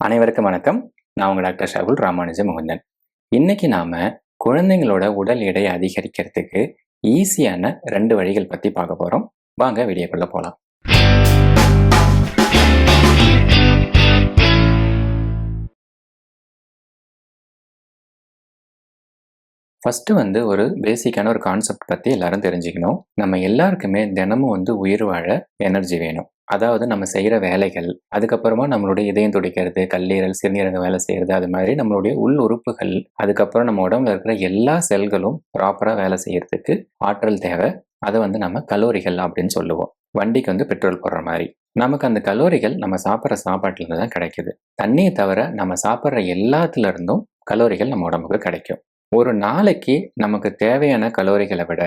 அனைவருக்கும் வணக்கம். நான் உங்கள் டாக்டர் ஷகுல் ராமானுஜ மோகந்தன். இன்னைக்கு நாம குழந்தைங்களோட உடல் எடை அதிகரிக்கிறதுக்கு ஈஸியான ரெண்டு வழிகள் பத்தி பார்க்க போறோம். வாங்க வீடியோக்குள்ள போலாம். ஃபஸ்ட்டு வந்து ஒரு பேசிக்கான ஒரு கான்செப்ட் பற்றி எல்லாரும் தெரிஞ்சுக்கணும். நம்ம எல்லாருக்குமே தினமும் வந்து உயிர் வாழ எனர்ஜி வேணும். அதாவது நம்ம செய்கிற வேலைகள் அதுக்கப்புறமா நம்மளுடைய இதயம் துடிக்கிறது கல்லீரல் சிறுநீரக வேலை செய்கிறது அது மாதிரி நம்மளுடைய உள் உறுப்புகள் அதுக்கப்புறம் நம்ம உடம்புல இருக்கிற எல்லா செல்களும் ப்ராப்பராக வேலை செய்கிறதுக்கு ஆற்றல் தேவை. அதை வந்து நம்ம கலோரிகள் அப்படின்னு சொல்லுவோம். வண்டிக்கு வந்து பெட்ரோல் போடுற மாதிரி. நமக்கு அந்த கலோரிகள் நம்ம சாப்பிட்ற சாப்பாட்டுல இருந்து தான் கிடைக்குது. தண்ணியை தவிர நம்ம சாப்பிட்ற எல்லாத்துல இருந்தும் கலோரிகள் நம்ம உடம்புக்கு கிடைக்கும். ஒரு நாளைக்கு நமக்கு தேவையான கலோரிகளை விட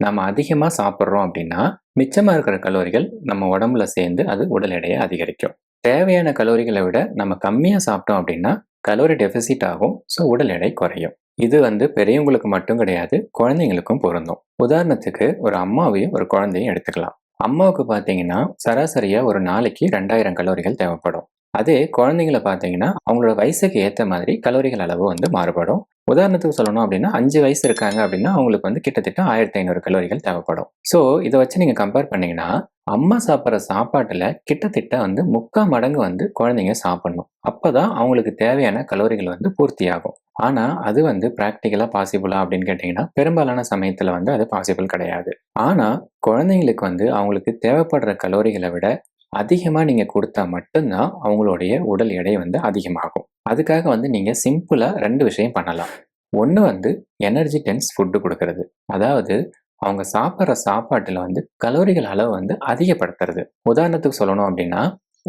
நம்ம அதிகமாக சாப்பிட்றோம் அப்படின்னா மிச்சமாக இருக்கிற கலோரிகள் நம்ம உடம்புல சேர்ந்து அது உடல் எடையை அதிகரிக்கும். தேவையான கலோரிகளை விட நம்ம கம்மியாக சாப்பிட்டோம் அப்படின்னா கலோரி டெபிசிட் ஆகும் ஸோ உடல் எடை குறையும். இது வந்து பெரியவங்களுக்கு மட்டும் கிடையாது குழந்தைங்களுக்கும் பொருந்தும். உதாரணத்துக்கு ஒரு அம்மாவையும் ஒரு குழந்தையும் எடுத்துக்கலாம். அம்மாவுக்கு பார்த்தீங்கன்னா சராசரியாக ஒரு நாளைக்கு ரெண்டாயிரம் கலோரிகள் தேவைப்படும். அதே குழந்தைங்களை பார்த்தீங்கன்னா அவங்களோட வயசுக்கு ஏற்ற மாதிரி கலோரிகள் அளவு வந்து மாறுபடும். உதாரணத்துக்கு சொல்லணும் அப்படின்னா அஞ்சு வயசு இருக்காங்க அப்படின்னா அவங்களுக்கு வந்து கிட்டத்தட்ட ஆயிரத்தி ஐநூறு கலோரிகள் தேவைப்படும். ஸோ இதை வச்சு நீங்கள் கம்பேர் பண்ணீங்கன்னா அம்மா சாப்பிட்ற சாப்பாட்டில் கிட்டத்தட்ட வந்து முக்கால் மடங்கு வந்து குழந்தைங்க சாப்பிடணும். அப்போ தான் அவங்களுக்கு தேவையான கலோரிகள் வந்து பூர்த்தியாகும். ஆனால் அது வந்து ப்ராக்டிக்கலாக பாசிபிளா அப்படின்னு கேட்டிங்கன்னா பெரும்பாலான சமயத்தில் வந்து அது பாசிபிள் கிடையாது. ஆனால் குழந்தைங்களுக்கு வந்து அவங்களுக்கு தேவைப்படுற கலோரிகளை விட அதிகமாக நீங்கள் கொடுத்தா மட்டும்தான் அவங்களுடைய உடல் எடை வந்து அதிகமாகும். அதுக்காக வந்து நீங்கள் சிம்பிளாக ரெண்டு விஷயம் பண்ணலாம். ஒன்று வந்து எனர்ஜி டென்ஸ் ஃபுட்டு கொடுக்கறது. அதாவது அவங்க சாப்பிட்ற சாப்பாட்டில் வந்து கலோரிகள் அளவு வந்து அதிகப்படுத்துறது. உதாரணத்துக்கு சொல்லணும் அப்படின்னா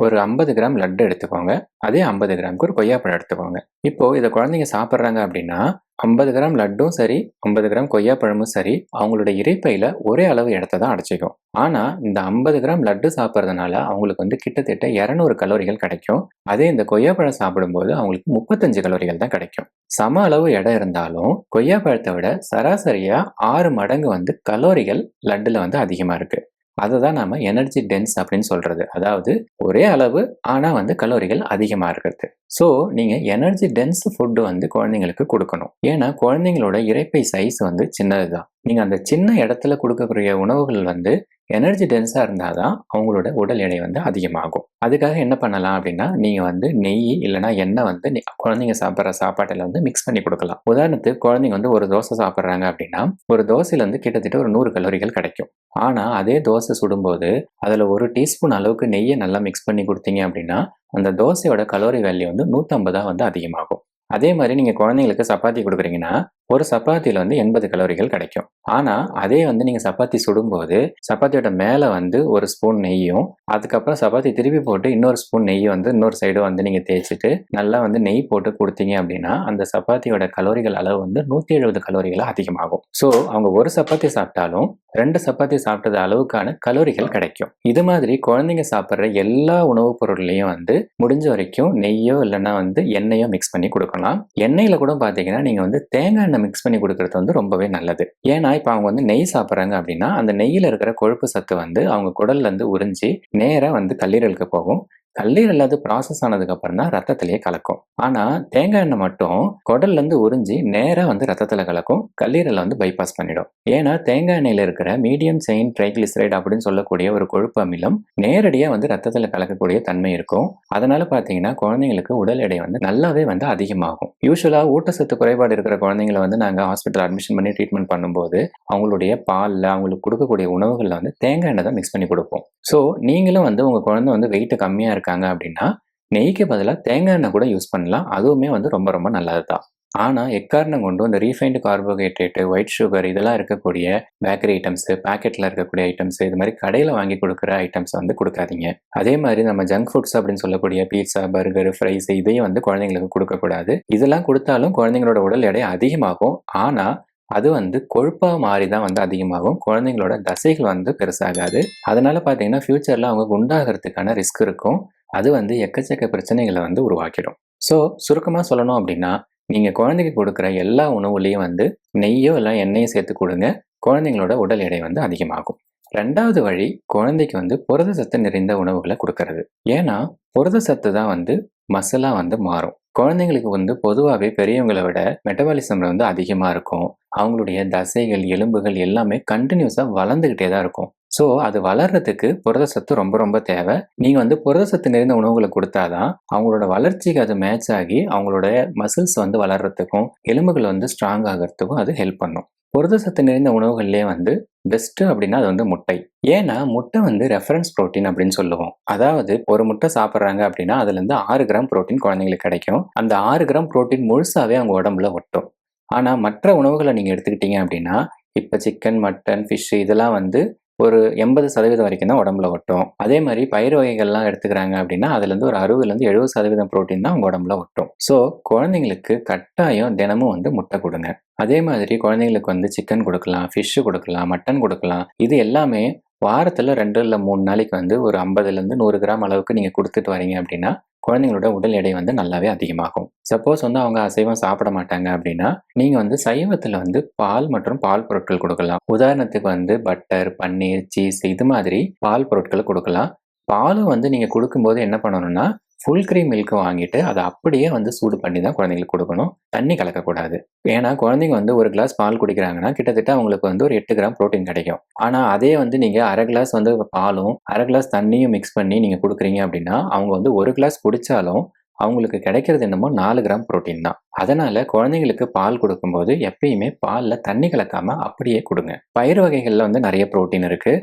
ஒரு ஐம்பது கிராம் லட்டு எடுத்துக்கோங்க. அதே ஐம்பது கிராமுக்கு ஒரு கொய்யாப்பழம் எடுத்துக்கோங்க. இப்போ இதை குழந்தைங்க சாப்பிட்றாங்க அப்படின்னா ஐம்பது கிராம் லட்டும் சரி ஐம்பது கிராம் கொய்யாப்பழமும் சரி அவங்களோட இறைப்பையில ஒரே அளவு இடத்த தான் அடைச்சிக்கும். ஆனா இந்த ஐம்பது கிராம் லட்டு சாப்பிட்றதுனால அவங்களுக்கு வந்து கிட்டத்தட்ட இரநூறு கலோரிகள் கிடைக்கும். அதே இந்த கொய்யாப்பழம் சாப்பிடும்போது அவங்களுக்கு முப்பத்தஞ்சு கலோரிகள் தான் கிடைக்கும். சம அளவு இடம் இருந்தாலும் கொய்யாப்பழத்தை விட சராசரியா ஆறு மடங்கு வந்து கலோரிகள் லட்டுல வந்து அதிகமா இருக்கு. அதை தான் நாம் எனர்ஜி டென்ஸ் அப்படின்னு சொல்றது. அதாவது ஒரே அளவு ஆனால் வந்து கலோரிகள் அதிகமாக இருக்கிறது. ஸோ நீங்கள் எனர்ஜி டென்ஸ் ஃபுட்டு வந்து குழந்தைங்களுக்கு கொடுக்கணும். ஏன்னா குழந்தைங்களோட இறைப்பை சைஸ் வந்து சின்னது தான் நீங்கள் அந்த சின்ன இடத்துல கொடுக்கக்கூடிய உணவுகள் வந்து எனர்ஜி டென்ஸாக இருந்தால் தான் அவங்களோட உடல் எடை வந்து அதிகமாகும். அதுக்காக என்ன பண்ணலாம் அப்படின்னா நீங்கள் வந்து நெய் இல்லைனா எண்ணெய் வந்து நீ- குழந்தைங்க சாப்பிட்ற சாப்பாட்டில் வந்து மிக்ஸ் பண்ணி கொடுக்கலாம். உதாரணத்துக்கு குழந்தைங்க வந்து ஒரு தோசை சாப்பிட்றாங்க அப்படின்னா ஒரு தோசையிலேருந்து வந்து கிட்டத்தட்ட ஒரு நூறு கலோரிகள் கிடைக்கும். ஆனால் அதே தோசை சுடும்போது அதில் ஒரு டீஸ்பூன் அளவுக்கு நெய்யை நல்லா மிக்ஸ் பண்ணி கொடுத்தீங்க அப்படின்னா அந்த தோசையோட கலோரி வேல்யூ வந்து நூற்றம்பதாக வந்து அதிகமாகும். அதே மாதிரி நீங்கள் குழந்தைங்களுக்கு சப்பாத்தி கொடுக்குறீங்கன்னா ஒரு சப்பாத்தியில் வந்து எண்பது கலோரிகள் கிடைக்கும். ஆனால் அதே வந்து நீங்கள் சப்பாத்தி சுடும்போது சப்பாத்தியோட மேலே வந்து ஒரு ஸ்பூன் நெய்யும் அதுக்கப்புறம் சப்பாத்தி திருப்பி போட்டு இன்னொரு ஸ்பூன் நெய் வந்து இன்னொரு சைடு வந்து நீங்கள் தேய்ச்சிட்டு நல்லா வந்து நெய் போட்டு கொடுத்தீங்க அப்படின்னா அந்த சப்பாத்தியோட கலோரிகள் அளவு வந்து நூற்றி எழுபது கலோரிகளாக அதிகமாகும். ஸோ அவங்க ஒரு சப்பாத்தி சாப்பிட்டாலும் ரெண்டு சப்பாத்தி சாப்பிட்டது அளவுக்கான கலோரிகள் கிடைக்கும். இது மாதிரி குழந்தைங்க சாப்பிட்ற எல்லா உணவுப் பொருள்லையும் வந்து முடிஞ்ச வரைக்கும் நெய்யோ இல்லைன்னா வந்து எண்ணெயோ மிக்ஸ் பண்ணி கொடுக்கலாம். எண்ணெயில் கூட பார்த்தீங்கன்னா நீங்கள் வந்து தேங்காய் எண்ணெய் மிக்ஸ் பண்ணி கொடுக்கறது வந்து ரொம்பவே நல்லது. ஏன்னா இப்போ அவங்க வந்து நெய் சாப்பிட்றாங்க அப்படின்னா அந்த நெய்யில் இருக்கிற கொழுப்பு சத்து வந்து அவங்க குடல்ல இருந்து உறிஞ்சி நேராக வந்து கல்லீரலுக்கு போகும். கல்லீரல் அது ப்ராசஸ் ஆனதுக்கு அப்புறம் தான் ரத்தத்திலேயே கலக்கும். ஆனா தேங்காய் எண்ணெய் மட்டும் குடல்ல இருந்து உறிஞ்சி நேரா வந்து ரத்தத்துல கலக்கும். கல்லீரலை வந்து பைபாஸ் பண்ணிடும். ஏன்னா தேங்காய் எண்ணெயில இருக்கிற மீடியம் செயின் ட்ரைகிளிசரைட் அப்படின்னு சொல்லக்கூடிய ஒரு கொழுப்பு அமிலம் நேரடியா வந்து ரத்தத்துல கலக்கக்கூடிய தன்மை இருக்கும். அதனால பாத்தீங்கன்னா குழந்தைங்களுக்கு உடல் எடை வந்து நல்லாவே வந்து அதிகமாகும். யூஸ்வலா ஊட்டச்சத்து குறைபாடு இருக்கிற குழந்தைங்களை வந்து நாங்க ஹாஸ்பிட்டல் அட்மிஷன் பண்ணி ட்ரீட்மெண்ட் பண்ணும்போது அவங்களுடைய பால்ல அவங்களுக்கு கொடுக்கக்கூடிய உணவுகளில் வந்து தேங்காய் எண்ணெய் தான் மிக்ஸ் பண்ணி கொடுப்போம். ஸோ நீங்களும் வந்து உங்கள் குழந்தை வந்து வெயிட் கம்மியாக இருக்காங்க அப்படின்னா நெய்க்கு பதிலாக தேங்காய் எண்ணெய் கூட யூஸ் பண்ணலாம். அதுவுமே வந்து ரொம்ப ரொம்ப நல்லது தான் ஆனால் எக்காரணம் கொண்டு இந்த ரீஃபைண்டு கார்போஹைட்ரேட்டு ஒயிட் சுகர் இதெல்லாம் இருக்கக்கூடிய பேக்கரி ஐட்டம்ஸு பேக்கெட்டில் இருக்கக்கூடிய ஐட்டம்ஸ் இது மாதிரி கடையில் வாங்கி கொடுக்குற ஐட்டம்ஸ் வந்து கொடுக்காதீங்க. அதே மாதிரி நம்ம ஜங்க் ஃபுட்ஸ் அப்படின்னு சொல்லக்கூடிய பீட்சா பர்கர் ஃப்ரைஸ் இதையும் வந்து குழந்தைங்களுக்கு கொடுக்கக்கூடாது. இதெல்லாம் கொடுத்தாலும் குழந்தைங்களோட உடல் எடை அதிகமாகும். ஆனால் அது வந்து கொழுப்பாக மாறி தான் வந்து அதிகமாகும். குழந்தைங்களோட தசைகள் வந்து பெருசாகாது. அதனால பார்த்தீங்கன்னா ஃப்யூச்சரில் அவங்க குண்டாகிறதுக்கான ரிஸ்க் இருக்கும். அது வந்து எக்கச்சக்க பிரச்சனைகளை வந்து உருவாக்கிடும். ஸோ சுருக்கமாக சொல்லணும் அப்படின்னா நீங்கள் குழந்தைக்கு கொடுக்குற எல்லா உணவுலையும் வந்து நெய்யோ இல்லை எண்ணெயோ சேர்த்து கொடுங்க. குழந்தைங்களோட உடல் எடை வந்து அதிகமாகும். ரெண்டாவது வழி குழந்தைக்கு வந்து புரத சத்து நிறைந்த உணவுகளை கொடுக்கறது. ஏன்னா புரத சத்து தான் வந்து மசிலாக வந்து மாறும். குழந்தைங்களுக்கு வந்து பொதுவாகவே பெரியவங்களை விட மெட்டபாலிசம் வந்து அதிகமாக இருக்கும். அவங்களுடைய தசைகள் எலும்புகள் எல்லாமே கண்டினியூஸாக வளர்ந்துக்கிட்டே தான் இருக்கும். ஸோ அது வளர்றதுக்கு புரத சத்து ரொம்ப ரொம்ப தேவை. நீங்கள் வந்து புரத சத்து நிறைந்த உணவுகளை கொடுத்தாதான் அவங்களோட வளர்ச்சிக்கு அது மேட்ச் ஆகி அவங்களோட மசில்ஸ் வந்து வளர்றதுக்கும் எலும்புகள் வந்து ஸ்ட்ராங் ஆகிறதுக்கும் அது ஹெல்ப் பண்ணும். புரத சத்து நிறைந்த உணவுகள்லேயே வந்து பெஸ்ட்டு அப்படின்னா அது வந்து முட்டை. ஏன்னா முட்டை வந்து ரெஃபரன்ஸ் ப்ரோட்டீன் அப்படின்னு சொல்லுவோம். அதாவது ஒரு முட்டை சாப்பிட்றாங்க அப்படின்னா அதுலேருந்து ஆறு கிராம் ப்ரோட்டீன் குழந்தைங்களுக்கு கிடைக்கும். அந்த ஆறு கிராம் ப்ரோட்டீன் முழுசாகவே அவங்க உடம்புல ஒட்டும். ஆனால் மற்ற உணவுகளை நீங்கள் எடுத்துக்கிட்டீங்க அப்படின்னா இப்போ சிக்கன் மட்டன் ஃபிஷ் இதெல்லாம் வந்து ஒரு எண்பது சதவீதம் வரைக்கும் தான் உடம்புல ஒட்டும். அதே மாதிரி பயிர் வகைகள்லாம் எடுத்துக்கிறாங்க அப்படின்னா அதுலேருந்து ஒரு அறுபதுலேருந்து எழுபது சதவீதம் ப்ரோட்டீன் தான் உங்கள் உடம்புல ஒட்டும். ஸோ குழந்தைங்களுக்கு கட்டாயம் தினமும் வந்து முட்டை கொடுங்க. அதே மாதிரி குழந்தைங்களுக்கு வந்து சிக்கன் கொடுக்கலாம் ஃபிஷ்ஷு கொடுக்கலாம் மட்டன் கொடுக்கலாம். இது எல்லாமே வாரத்தில் ரெண்டு இல்லை மூணு நாளைக்கு வந்து ஒரு ஐம்பதுலேருந்து நூறு கிராம் அளவுக்கு நீங்கள் கொடுத்துட்டு வரீங்க அப்படின்னா குழந்தைங்களோட உடல் எடை வந்து நல்லாவே அதிகமாகும். சப்போஸ் வந்து அவங்க அசைவம் சாப்பிட மாட்டாங்க அப்படின்னா நீங்கள் வந்து சைவத்தில் வந்து பால் மற்றும் பால் பொருட்கள் கொடுக்கலாம். உதாரணத்துக்கு வந்து பட்டர் பன்னீர் சீஸ் இது மாதிரி பால் பொருட்கள் கொடுக்கலாம். பாலும் வந்து நீங்கள் கொடுக்கும்போது என்ன பண்ணணும்னா ஃபுல் க்ரீம் மில்க் வாங்கிட்டு அதை அப்படியே வந்து சூடு பண்ணி தான் குழந்தைங்களுக்கு கொடுக்கணும். தண்ணி கலக்கக்கூடாது. ஏன்னா குழந்தைங்க வந்து ஒரு கிளாஸ் பால் குடிக்கிறாங்கன்னா கிட்டத்தட்ட அவங்களுக்கு வந்து ஒரு எட்டு கிராம் ப்ரோட்டீன் கிடைக்கும். ஆனால் அதே வந்து நீங்கள் அரை கிளாஸ் வந்து பாலும் அரை கிளாஸ் தண்ணியும் மிக்ஸ் பண்ணி நீங்கள் கொடுக்குறீங்க அப்படின்னா அவங்க வந்து ஒரு கிளாஸ் குடித்தாலும் அவங்களுக்கு கிடைக்கிறது என்னமோ நாலு கிராம் ப்ரோட்டீன் தான். அதனால குழந்தைங்களுக்கு பால் கொடுக்கும்போது எப்பயுமே பாலில் தண்ணி கலக்காம அப்படியே கொடுங்க. பயிர் வகைகளில் வந்து நிறைய ப்ரோட்டீன் இருக்கு.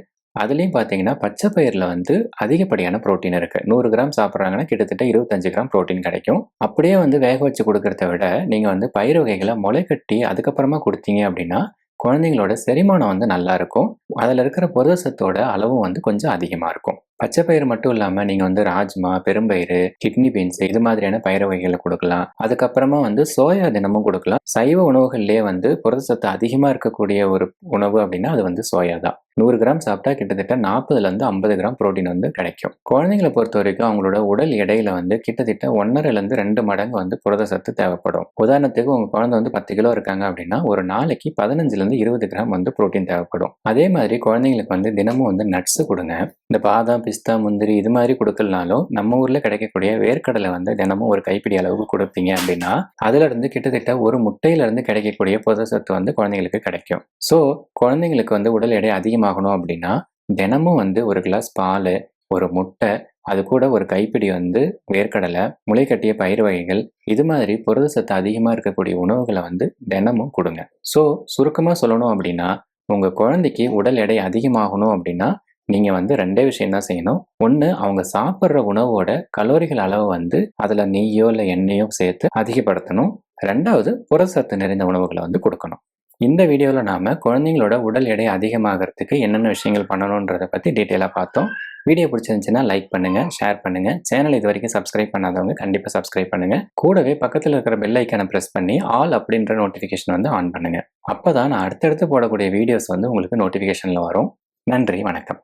அதுலேயும் பார்த்தீங்கன்னா பச்சை பயிரில் வந்து அதிகப்படியான ப்ரோட்டீன் இருக்குது நூறு கிராம் சாப்பிட்றாங்கன்னா கிட்டத்தட்ட இருபத்தஞ்சு கிராம் ப்ரோட்டீன் கிடைக்கும். அப்படியே வந்து வேக வச்சு கொடுக்கறத விட நீங்கள் வந்து பயிர் வகைகளை முளை கட்டி அதுக்கப்புறமா கொடுத்தீங்க அப்படின்னா குழந்தைங்களோட செரிமானம் வந்து நல்லா இருக்கும். அதில் இருக்கிற புரத சத்தோட அளவும் வந்து கொஞ்சம் அதிகமாக இருக்கும். பச்சை பயிர் மட்டும் இல்லாமல் நீங்கள் வந்து ராஜ்மா பெரும்பயிறு கிட்னி பீன்ஸ் இது மாதிரியான பயிர் வகைகளை கொடுக்கலாம். அதுக்கப்புறமா வந்து சோயா தினமும் கொடுக்கலாம். சைவ உணவுகள்லேயே வந்து புரத சத்து அதிகமாக இருக்கக்கூடிய ஒரு உணவு அப்படின்னா அது வந்து சோயா தான். நூறு கிராம் சாப்பிட்டா கிட்டத்தட்ட நாற்பதுலேருந்து ஐம்பது கிராம் ப்ரோட்டீன் வந்து கிடைக்கும். குழந்தைங்களை பொறுத்த வரைக்கும் அவங்களோட உடல் எடையில வந்து கிட்டத்தட்ட ஒன்றரைலேருந்து ரெண்டு மடங்கு வந்து புரத சத்து தேவைப்படும். உதாரணத்துக்கு உங்கள் குழந்தை வந்து பத்து கிலோ இருக்காங்க அப்படின்னா ஒரு நாளைக்கு பதினஞ்சுலேருந்து இருபது கிராம் வந்து ப்ரோட்டீன் தேவைப்படும். அதே மாதிரி குழந்தைங்களுக்கு வந்து தினமும் வந்து நட்ஸு கொடுங்க. இந்த பாதாம் பிஸ்தா முந்திரி இது மாதிரி கொடுக்கலனாலும் நம்ம ஊரில் கிடைக்கக்கூடிய வேர்க்கடலை வந்து தினமும் ஒரு கைப்பிடி அளவுக்கு கொடுப்பீங்க அப்படின்னா அதுலேருந்து கிட்டத்தட்ட ஒரு முட்டையிலேருந்து கிடைக்கக்கூடிய புரத சத்து வந்து குழந்தைங்களுக்கு கிடைக்கும். ஸோ குழந்தைங்களுக்கு வந்து உடல் எடை அதிகமாக அதிகமாகணும் அப்படின்னா தினமும் வந்து ஒரு கிளாஸ் பால் ஒரு முட்டை அது கூட ஒரு கைப்பிடி வந்து வேர்க்கடலை முளைக்கட்டிய பயிர் வகைகள் இது மாதிரி புரத சத்து அதிகமாக இருக்கக்கூடிய உணவுகளை வந்து தினமும் கொடுங்க. ஸோ சுருக்கமாக சொல்லணும் அப்படின்னா உங்கள் குழந்தைக்கு உடல் எடை அதிகமாகணும் அப்படின்னா நீங்கள் வந்து ரெண்டே விஷயம் தான் செய்யணும். ஒன்று அவங்க சாப்பிட்ற உணவோட கலோரிகள் அளவு வந்து அதில் நெய்யோ இல்லை எண்ணெயோ சேர்த்து அதிகப்படுத்தணும். ரெண்டாவது புரசத்து நிறைந்த உணவுகளை வந்து கொடுக்கணும். இந்த வீடியோவில் நாம் குழந்தைங்களோட உடல் எடை அதிகமாகிறதுக்கு என்னென்ன விஷயங்கள் பண்ணணுன்றதை பற்றி டீட்டெயிலாக பார்த்தோம். வீடியோ பிடிச்சிருந்துச்சுன்னா லைக் பண்ணுங்கள் ஷேர் பண்ணுங்கள் சேனல் இது வரைக்கும் சப்ஸ்கிரைப் பண்ணாதவங்க கண்டிப்பாக சப்ஸ்கிரைப் பண்ணுங்கள் கூடவே பக்கத்தில் இருக்கிற பெல் ஐக்கானை ப்ரெஸ் பண்ணி ஆல் அப்படின்ற நோட்டிஃபிகேஷன் வந்து ஆன் பண்ணுங்கள் அப்போ தான் நான் அடுத்தடுத்து போடக்கூடிய வீடியோஸ் வந்து உங்களுக்கு நோட்டிஃபிகேஷனில் வரும். நன்றி வணக்கம்.